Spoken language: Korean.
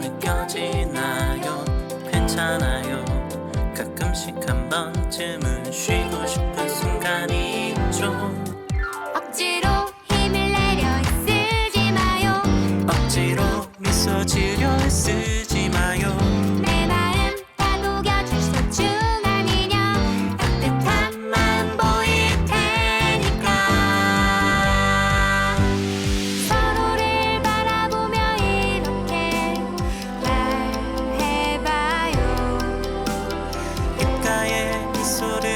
느껴지나요? 괜찮아요. 가끔씩 한 번쯤은 쉬고 싶은 순간이 so